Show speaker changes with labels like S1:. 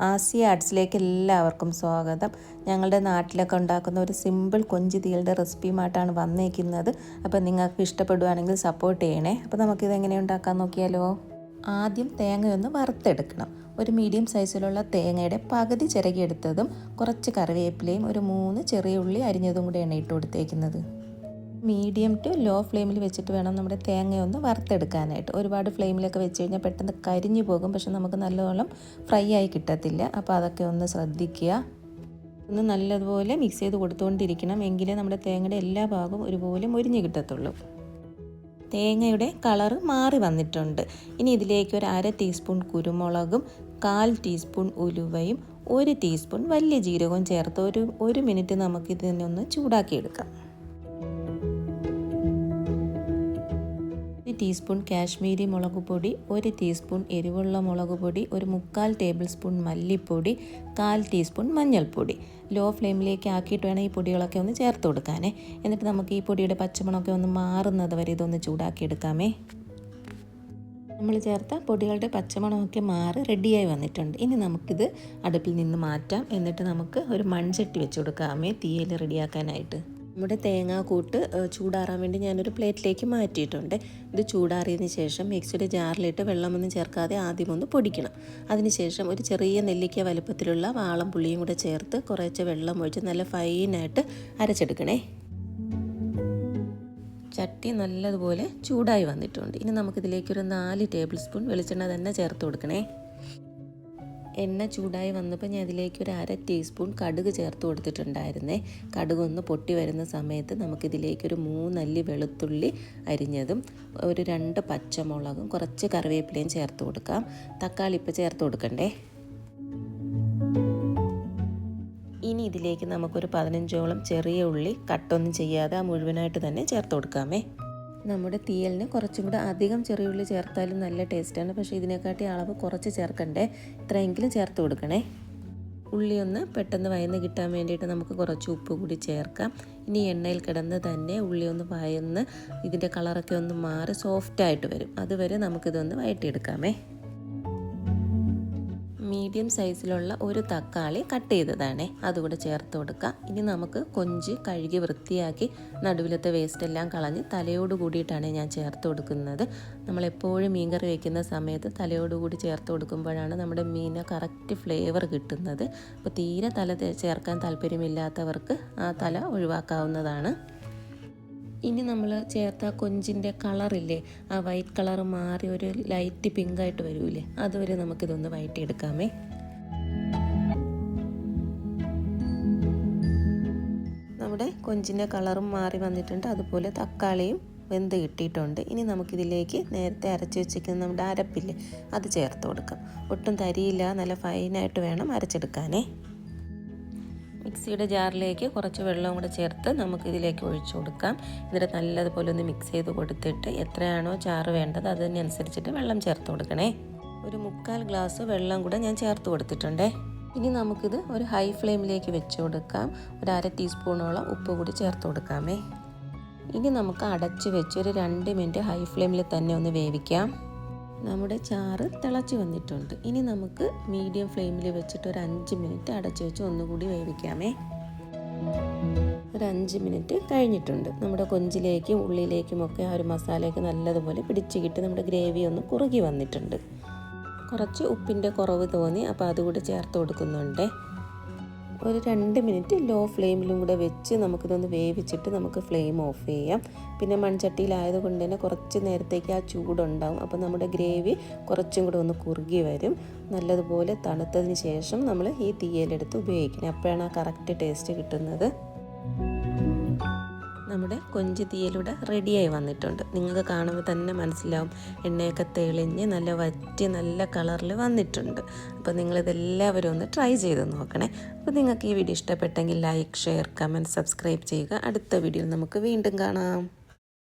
S1: ആസിയ ആർട്സിലേക്ക് എല്ലാവർക്കും സ്വാഗതം. ഞങ്ങളുടെ നാട്ടിലൊക്കെ ഉണ്ടാക്കുന്ന ഒരു സിമ്പിൾ കൊഞ്ച് തീകളുടെ റെസിപ്പിയുമായിട്ടാണ് വന്നേക്കുന്നത്. അപ്പോൾ നിങ്ങൾക്ക് ഇഷ്ടപ്പെടുവാണെങ്കിൽ സപ്പോർട്ട് ചെയ്യണേ. അപ്പോൾ നമുക്കിത് എങ്ങനെ ഉണ്ടാക്കാൻ നോക്കിയാലോ? ആദ്യം തേങ്ങയൊന്ന് വറുത്തെടുക്കണം. ഒരു മീഡിയം സൈസിലുള്ള തേങ്ങയുടെ പകുതി ചിരകിയെടുത്തതും കുറച്ച് കറിവേപ്പിലയും ഒരു മൂന്ന് ചെറിയ ഉള്ളി അരിഞ്ഞതും കൂടെയാണ് ഇട്ട് കൊടുത്തേക്കുന്നത്. മീഡിയം ടു ലോ ഫ്ലെയിമിൽ വെച്ചിട്ട് വേണം നമ്മുടെ തേങ്ങയൊന്ന് വറുത്തെടുക്കാനായിട്ട്. ഒരുപാട് ഫ്ലെയിമിലൊക്കെ വെച്ച് കഴിഞ്ഞാൽ പെട്ടെന്ന് കരിഞ്ഞു പോകും. പക്ഷെ നമുക്ക് നല്ലവണ്ണം ഫ്രൈ ആയി കിട്ടത്തില്ല. അപ്പോൾ അതൊക്കെ ഒന്ന് ശ്രദ്ധിക്കുക. ഒന്ന് നല്ലതുപോലെ മിക്സ് ചെയ്ത് കൊടുത്തുകൊണ്ടിരിക്കണം എങ്കിലേ നമ്മുടെ തേങ്ങയുടെ എല്ലാ ഭാഗവും ഒരുപോലെ മുരിഞ്ഞ് കിട്ടത്തുള്ളൂ. തേങ്ങയുടെ കളർ മാറി വന്നിട്ടുണ്ട്. ഇനി ഇതിലേക്ക് ഒരു അര ടീസ്പൂൺ കുരുമുളകും കാൽ ടീസ്പൂൺ ഉലുവയും ഒരു ടീസ്പൂൺ വലിയ ജീരകവും ചേർത്ത് ഒരു ഒരു മിനിറ്റ് നമുക്കിതിനൊന്ന് ചൂടാക്കിയെടുക്കാം. ടീസ്പൂൺ കാശ്മീരി മുളക് പൊടി ഒരു ടീസ്പൂൺ എരിവുള്ള മുളക് പൊടി ഒരു മുക്കാൽ ടേബിൾ സ്പൂൺ മല്ലിപ്പൊടി കാൽ ടീസ്പൂൺ മഞ്ഞൾപ്പൊടി. ലോ ഫ്ലെയിമിലേക്ക് ആക്കിയിട്ട് വേണം ഈ പൊടികളൊക്കെ ഒന്ന് ചേർത്ത് കൊടുക്കാനേ. എന്നിട്ട് നമുക്ക് ഈ പൊടിയുടെ പച്ചമണമൊക്കെ ഒന്ന് മാറുന്നത് വരെ ഇതൊന്ന് ചൂടാക്കിയെടുക്കാമേ. നമ്മൾ ചേർത്ത പൊടികളുടെ പച്ചമണമൊക്കെ മാറി റെഡിയായി വന്നിട്ടുണ്ട്. ഇനി നമുക്കിത് അടുപ്പിൽ നിന്ന് മാറ്റാം. എന്നിട്ട് നമുക്ക് ഒരു മൺചട്ടി വെച്ച് കൊടുക്കാമേ തീയിൽ റെഡിയാക്കാനായിട്ട്. നമ്മുടെ തേങ്ങാക്കൂട്ട് ചൂടാറാൻ വേണ്ടി ഞാനൊരു പ്ലേറ്റിലേക്ക് മാറ്റിയിട്ടുണ്ട്. ഇത് ചൂടാറിയതിന് ശേഷം മിക്സിയുടെ ജാറിലിട്ട് വെള്ളമൊന്നും ചേർക്കാതെ ആദ്യം ഒന്ന് പൊടിക്കണം. അതിനുശേഷം ഒരു ചെറിയ നെല്ലിക്ക വലുപ്പത്തിലുള്ള വാളം പുളിയും കൂടെ ചേർത്ത് കുറച്ച് വെള്ളം ഒഴിച്ച് നല്ല ഫൈനായിട്ട് അരച്ചെടുക്കണേ. ചട്ടി നല്ലതുപോലെ ചൂടായി വന്നിട്ടുണ്ട്. ഇനി നമുക്കിതിലേക്കൊരു നാല് ടേബിൾ സ്പൂൺ വെളിച്ചെണ്ണ തന്നെ ചേർത്ത് കൊടുക്കണേ. എണ്ണ ചൂടായി വന്നപ്പോൾ ഞാൻ ഇതിലേക്ക് ഒരു അര ടീസ്പൂൺ കടുക് ചേർത്ത് കൊടുത്തിട്ടുണ്ടായിരുന്നേ. കടുക് ഒന്ന് പൊട്ടി വരുന്ന സമയത്ത് നമുക്കിതിലേക്കൊരു മൂന്നല്ലി വെളുത്തുള്ളി അരിഞ്ഞതും ഒരു രണ്ട് പച്ചമുളകും കുറച്ച് കറിവേപ്പിലയും ചേർത്ത് കൊടുക്കാം. തക്കാളി ഇപ്പോൾ ചേർത്ത് കൊടുക്കണ്ടേ? ഇനി ഇതിലേക്ക് നമുക്കൊരു പതിനഞ്ചോളം ചെറിയ ഉള്ളി കട്ടൊന്നും ചെയ്യാതെ ആ മുഴുവനായിട്ട് തന്നെ ചേർത്ത് കൊടുക്കാമേ. നമ്മുടെ തീയലിന് കുറച്ചും കൂടെ അധികം ചെറിയുള്ളി ചേർത്താലും നല്ല ടേസ്റ്റാണ്. പക്ഷേ ഇതിനെക്കാട്ടി അളവ് കുറച്ച് ചേർക്കണ്ടേ? ഇത്രയെങ്കിലും ചേർത്ത് കൊടുക്കണേ. ഉള്ളി ഒന്ന് പെട്ടെന്ന് വയന്ന് കിട്ടാൻ വേണ്ടിയിട്ട് നമുക്ക് കുറച്ച് ഉപ്പ് കൂടി ചേർക്കാം. ഇനി എണ്ണയിൽ കിടന്ന് തന്നെ ഉള്ളി ഒന്ന് വയന്ന് ഇതിന്റെ കളറൊക്കെ ഒന്ന് മാറി സോഫ്റ്റായിട്ട് വരും. അതുവരെ നമുക്കിതൊന്ന് വയറ്റിയെടുക്കാമേ. മീഡിയം സൈസിലുള്ള ഒരു തക്കാളി കട്ട് ചെയ്തതാണ്. അതുകൂടെ ചേർത്ത് കൊടുക്കുക ഇനി നമുക്ക് കൊഞ്ച് കഴുകി വൃത്തിയാക്കി നടുവിലത്തെ വേസ്റ്റ് എല്ലാം കളഞ്ഞ് തലയോട് കൂടിയിട്ടാണ് ഞാൻ ചേർത്ത് കൊടുക്കുന്നത്. നമ്മളെപ്പോഴും മീൻ കറി വയ്ക്കുന്ന സമയത്ത് തലയോട് കൂടി ചേർത്ത് കൊടുക്കുമ്പോഴാണ് നമ്മുടെ മീന് കറക്റ്റ് ഫ്ലേവർ കിട്ടുന്നത്. അപ്പോൾ തീരെ തല ചേർക്കാൻ താല്പര്യമില്ലാത്തവർക്ക് ആ തല ഒഴിവാക്കാവുന്നതാണ്. ഇനി നമ്മൾ ചേർത്ത കൊഞ്ചിന്റെ കളറില്ലേ ആ വൈറ്റ് കളർ മാറി ഒരു ലൈറ്റ് പിങ്കായിട്ട് വരൂലേ അതുവരെ നമുക്കിതൊന്ന് വയറ്റിയെടുക്കാമേ നമ്മുടെ കൊഞ്ചിന്റെ കളറും മാറി വന്നിട്ടുണ്ട്. അതുപോലെ തക്കാളിയും വെന്ത് കിട്ടിയിട്ടുണ്ട്. ഇനി നമുക്കിതിലേക്ക് നേരത്തെ അരച്ച് വെച്ചിരിക്കുന്ന നമ്മുടെ അരപ്പില്ലേ അത് ചേർത്ത് കൊടുക്കാം. ഒട്ടും തരിയില്ല നല്ല ഫൈനായിട്ട് വേണം അരച്ചെടുക്കാനേ. മിക്സിയുടെ ജാറിലേക്ക് കുറച്ച് വെള്ളം കൂടെ ചേർത്ത് നമുക്ക് ഇതിലേക്ക് ഒഴിച്ചു കൊടുക്കാം. എന്നിട്ട് നല്ലതുപോലെ ഒന്ന് മിക്സ് ചെയ്ത് കൊടുത്തിട്ട് എത്രയാണോ ചാറ് വേണ്ടത് അതിനനുസരിച്ചിട്ട് വെള്ളം ചേർത്ത് കൊടുക്കണേ. ഒരു മുക്കാൽ ഗ്ലാസ് വെള്ളം കൂടെ ഞാൻ ചേർത്ത് കൊടുത്തിട്ടുണ്ടേ. ഇനി നമുക്കിത് ഒരു ഹൈ ഫ്ലെയിമിലേക്ക് വെച്ച് കൊടുക്കാം. ഒരു അര ടീസ്പൂണോളം ഉപ്പ് കൂടി ചേർത്ത് കൊടുക്കാമേ. ഇനി നമുക്ക് അടച്ച് വെച്ച് ഒരു രണ്ട് മിനിറ്റ് ഹൈ ഫ്ലെയിമിൽ തന്നെ ഒന്ന് വേവിക്കാം. നമ്മുടെ ചാറ് തിളച്ച് വന്നിട്ടുണ്ട്. ഇനി നമുക്ക് മീഡിയം ഫ്ലെയിമിൽ വെച്ചിട്ട് ഒരു അഞ്ച് മിനിറ്റ് അടച്ചു വെച്ച് ഒന്നുകൂടി വേവിക്കാമേ. ഒരു അഞ്ച് മിനിറ്റ് കഴിഞ്ഞിട്ടുണ്ട്. നമ്മുടെ കൊഞ്ചിലേക്കും ഉള്ളിലേക്കും ഒക്കെ ആ ഒരു മസാലയൊക്കെ നല്ലതുപോലെ പിടിച്ച് കിട്ടി നമ്മുടെ ഗ്രേവി ഒന്ന് കുറുകി വന്നിട്ടുണ്ട്. കുറച്ച് ഉപ്പിന്റെ കുറവ് തോന്നി അപ്പോൾ അതുകൂടി ചേർത്ത് കൊടുക്കുന്നുണ്ട്. ഒരു രണ്ട് മിനിറ്റ് ലോ ഫ്ലെയിമിലും കൂടെ വെച്ച് നമുക്കിതൊന്ന് വേവിച്ചിട്ട് നമുക്ക് ഫ്ലെയിം ഓഫ് ചെയ്യാം. പിന്നെ മൺചട്ടിയിലായതുകൊണ്ട് തന്നെ കുറച്ച് നേരത്തേക്ക് ആ ചൂടുണ്ടാവും. അപ്പോൾ നമ്മുടെ ഗ്രേവി കുറച്ചും കൂടെ ഒന്ന് കുറുകി വരും. നല്ലതുപോലെ തണുത്തതിന് ശേഷം നമ്മൾ ഈ തീയലെടുത്ത് ഉപയോഗിക്കണം. അപ്പോഴാണ് ആ കറക്റ്റ് ടേസ്റ്റ് കിട്ടുന്നത്. നമ്മുടെ കൊഞ്ച് തീയലൂടെ റെഡിയായി വന്നിട്ടുണ്ട്. നിങ്ങൾക്ക് കാണുമ്പോൾ തന്നെ മനസ്സിലാവും. എണ്ണയൊക്കെ തെളിഞ്ഞ് നല്ല വറ്റി നല്ല കളറിൽ വന്നിട്ടുണ്ട്. അപ്പോൾ നിങ്ങളിതെല്ലാവരും ഒന്ന് ട്രൈ ചെയ്ത് നോക്കണേ. അപ്പോൾ നിങ്ങൾക്ക് ഈ വീഡിയോ ഇഷ്ടപ്പെട്ടെങ്കിൽ ലൈക്ക് ഷെയർ കമന്റ് സബ്സ്ക്രൈബ് ചെയ്യുക. അടുത്ത വീഡിയോയിൽ നമുക്ക് വീണ്ടും കാണാം.